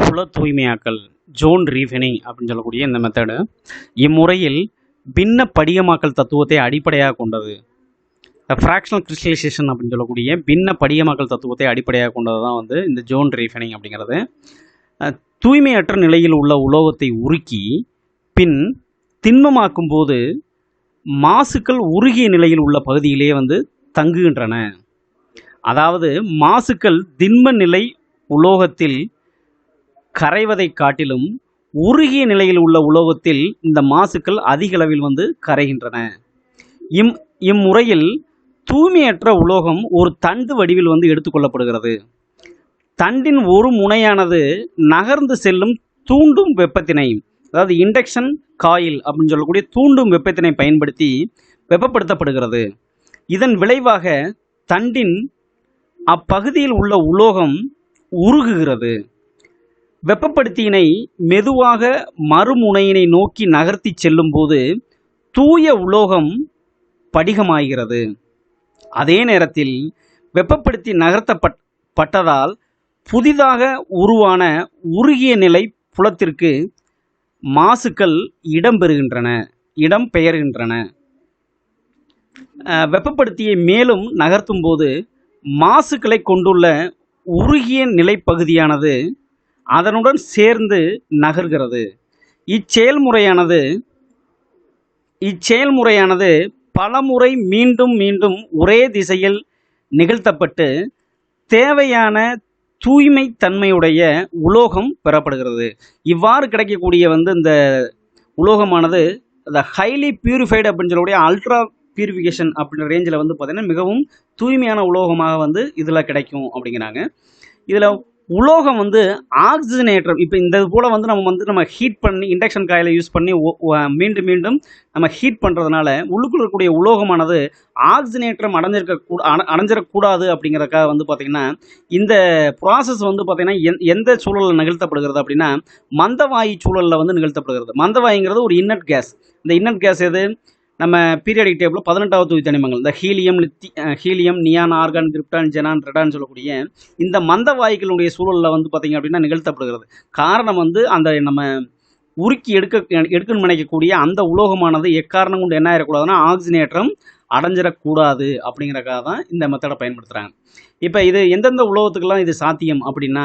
புல தூய்மையாக்கல் ஜோன் ரீஃபெனிங் அப்படின்னு சொல்லக்கூடிய இந்த மெத்தடு இம்முறையில் பின்ன படிகமாக்கல் தத்துவத்தை அடிப்படையாக கொண்டது. ஃப்ராக்ஷனல் கிறிஸ்டலைசேஷன் அப்படின்னு சொல்லக்கூடிய பின்ன படிகமாக்கல் தத்துவத்தை அடிப்படையாக கொண்டது தான் வந்து இந்த ஜோன் ரீஃபைனிங் அப்படிங்கிறது. தூய்மையற்ற நிலையில் உள்ள உலோகத்தை உருக்கி பின் திண்மமாக்கும் போது மாசுக்கள் உருகிய நிலையில் உள்ள பகுதியிலேயே வந்து தங்குகின்றன. அதாவது மாசுக்கள் திண்ம நிலை உலோகத்தில் கரைவதைக் காட்டிலும் உருகிய நிலையில் உள்ள உலோகத்தில் இந்த மாசுக்கள் அதிக அளவில் வந்து கரைகின்றன. இம் இம்முறையில் தூய்மையற்ற உலோகம் ஒரு தண்டு வடிவில் வந்து எடுத்துக்கொள்ளப்படுகிறது தண்டின் ஒரு முனையானது நகர்ந்து செல்லும் தூண்டும் வெப்பத்தினை அதாவது இண்டக்ஷன் காயில் அப்படின்னு சொல்லக்கூடிய தூண்டும் வெப்பத்தினை பயன்படுத்தி வெப்பப்படுத்தப்படுகிறது. இதன் விளைவாக தண்டின் அப்பகுதியில் உள்ள உலோகம் உருகுகிறது. வெப்பப்படுத்தியினை மெதுவாக மறுமுனையினை நோக்கி நகர்த்தி செல்லும்போது தூய உலோகம் படிகமாகிறது. அதே நேரத்தில் வெப்பப்படுத்தி நகர்த்தப்பட் பட்டதால் புதிதாக உருவான உருகிய நிலை புலத்திற்கு மாசுக்கள் இடம்பெறுகின்றன இடம் பெயர்கின்றன. வெப்பப்படுத்தியை மேலும் நகர்த்தும் போது மாசுக்களை கொண்டுள்ள உருகிய நிலைப்பகுதியானது அதனுடன் சேர்ந்து நகர்கிறது. இச்செயல்முறையானது இச்செயல்முறையானது பலமுறை மீண்டும் மீண்டும் ஒரே திசையில் நிகழ்த்தப்பட்டு தேவையான தூய்மை தன்மையுடைய உலோகம் பெறப்படுகிறது. இவ்வாறு கிடைக்கக்கூடிய வந்து இந்த உலோகமானது அந்த ஹைலி பியூரிஃபைடு அப்படின்னு சொல்லக்கூடிய அல்ட்ரா பியூரிஃபிகேஷன் அப்படின்ற ரேஞ்சில் வந்து பார்த்திங்கன்னா மிகவும் தூய்மையான உலோகமாக வந்து இதில் கிடைக்கும் அப்படிங்கிறாங்க. இதில் உலோகம் வந்து ஆக்சிஜனேட்டர் இப்போ இந்த இது போல் வந்து நம்ம வந்து நம்ம ஹீட் பண்ணி இண்டக்ஷன் காயில் யூஸ் பண்ணி மீண்டும் மீண்டும் நம்ம ஹீட் பண்ணுறதுனால உள்ளுக்குள்ள இருக்கக்கூடிய உலோகமானது ஆக்சிஜனேற்றம் அடைஞ்சிருக்க கூ அடைஞ்சிடக்கூடாது அப்படிங்கிறதுக்காக வந்து பார்த்திங்கன்னா இந்த ப்ராசஸ் வந்து பார்த்திங்கன்னா எந் எந்த சூழலில் நிகழ்த்தப்படுகிறது அப்படின்னா மந்தவாயு சூழலில் வந்து நிகழ்த்தப்படுகிறது. மந்தவாயுங்கிறது ஒரு இன்னட் கேஸ் இந்த இன்னட் கேஸ் எது? நம்ம பீரியடிக் டேபிள் பதினெட்டாவது தொகுதி தனிமங்கள் இந்த helium லித்தி helium neon argon krypton xenon radon சொல்லக்கூடிய இந்த மந்த வாயுக்களுடைய சூழலில் வந்து பார்த்திங்க அப்படின்னா நிகழ்த்தப்படுகிறது. காரணம் வந்து அந்த நம்ம உருக்கி எடுக்க எடுக்கணும்னு நினைக்கக்கூடிய அந்த உலோகமானது எக்காரணம் கொண்டு என்ன ஆயிடக்கூடாதுன்னா ஆக்சிஜனேற்றம் அடைஞ்சிடக்கூடாது அப்படிங்கிறக்காக தான் இந்த மெத்தடை பயன்படுத்துகிறாங்க இப்போ இது எந்தெந்த உலோகத்துக்கெல்லாம் இது சாத்தியம் அப்படின்னா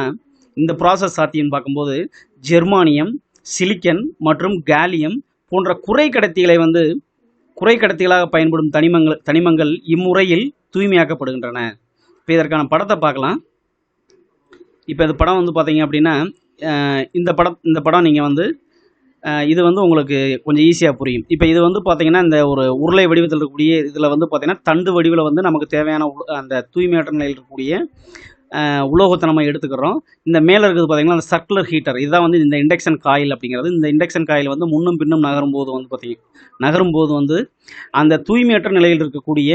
இந்த ப்ராசஸ் சாத்தியம்னு பார்க்கும்போது ஜெர்மானியம் சிலிக்கன் மற்றும் கேலியம் போன்ற குறை கடத்திகளை வந்து குறை கடத்திகளாக பயன்படும் தனிமங்கள் தனிமங்கள் இம்முறையில் தூய்மையாக்கப்படுகின்றன. இப்போ இதற்கான படத்தை பார்க்கலாம். இப்போ இந்த படம் வந்து பார்த்தீங்க அப்படின்னா இந்த படம் இந்த படம் நீங்கள் வந்து இது வந்து உங்களுக்கு கொஞ்சம் ஈஸியாக புரியும். இப்போ இது வந்து பார்த்தீங்கன்னா இந்த ஒரு உருளை வடிவத்தில் இருக்கக்கூடிய இதில் வந்து பார்த்தீங்கன்னா தண்டு வடிவில் வந்து நமக்கு தேவையான அந்த தூய்மையற்ற நிலையில் இருக்கக்கூடிய உலோகத்தை நம்ம எடுத்துக்கிறோம். இந்த மேலே இருக்கிறது பார்த்திங்கன்னா அந்த சர்க்குலர் ஹீட்டர் இதுதான் வந்து இந்த இண்டக்ஷன் காயில் அப்படிங்கிறது. இந்த இண்டக்ஷன் காயில் வந்து முன்னும் பின்னும் நகரும் போது வந்து பார்த்திங்கன்னா நகரும் போது வந்து அந்த தூய்மையற்ற நிலையில் இருக்கக்கூடிய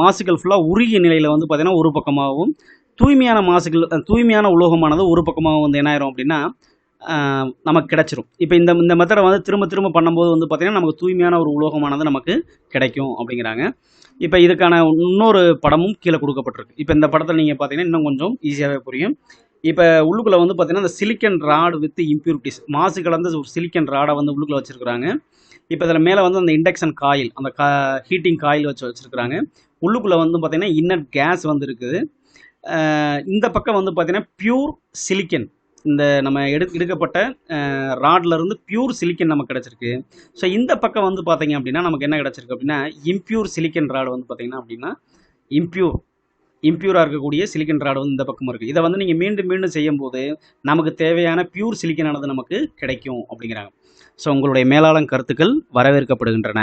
மாசுக்கள் ஃபுல்லாக உருகிய நிலையில் வந்து பார்த்திங்கன்னா ஒரு பக்கமாகவும் தூய்மையான மாசுகள் தூய்மையான உலோகமானது ஒரு பக்கமாக வந்து என்ன ஆயிரும் அப்படின்னா நமக்கு கிடைச்சிரும். இப்போ இந்த இந்த மெத்தடை வந்து திரும்ப திரும்ப பண்ணும்போது வந்து பார்த்திங்கன்னா நமக்கு தூய்மையான ஒரு உலோகமானது நமக்கு கிடைக்கும் அப்படிங்கிறாங்க. இப்போ இதுக்கான இன்னொரு படமும் கீழே கொடுக்கப்பட்டிருக்கு. இப்போ இந்த படத்தில் நீங்கள் பார்த்தீங்கன்னா இன்னும் கொஞ்சம் ஈஸியாகவே புரியும். இப்போ உள்ளுக்குள்ளே வந்து பார்த்திங்கன்னா இந்த சிலிக்கன் ராடு வித் இம்ப்யூரிட்டிஸ் மாசு கலந்த ஒரு சிலிக்கன் ராடை வந்து உள்ளுக்குள்ளே வச்சுருக்குறாங்க. இப்போ இதில் மேலே வந்து அந்த இண்டக்ஷன் காயில் அந்த கா ஹீட்டிங் காயில் வச்சு வச்சுருக்குறாங்க. உள்ளுக்குள்ளே வந்து பார்த்திங்கன்னா இன்னட் கேஸ் வந்து இருக்குது. இந்த பக்கம் வந்து பார்த்திங்கன்னா பியூர் சிலிக்கன் இந்த நம்ம எடு எடுக்கப்பட்ட ராட்ல இருந்து பியூர் சிலிக்கன் நமக்கு கிடச்சிருக்கு. ஸோ இந்த பக்கம் வந்து பார்த்தீங்க அப்படின்னா நமக்கு என்ன கிடச்சிருக்கு அப்படின்னா இம்பியூர் சிலிக்கன் ராடு வந்து பார்த்தீங்கன்னா அப்படின்னா இம்பியூர் இம்பியூராக இருக்கக்கூடிய சிலிக்கன் ராடு வந்து இந்த பக்கமும் இருக்குது இதை வந்து நீங்கள் மீண்டும் மீண்டும் செய்யும்போது நமக்கு தேவையான பியூர் சிலிக்கனானது நமக்கு கிடைக்கும் அப்படிங்கிறாங்க. ஸோ உங்களுடைய மேலாளம் கருத்துக்கள் வரவேற்கப்படுகின்றன.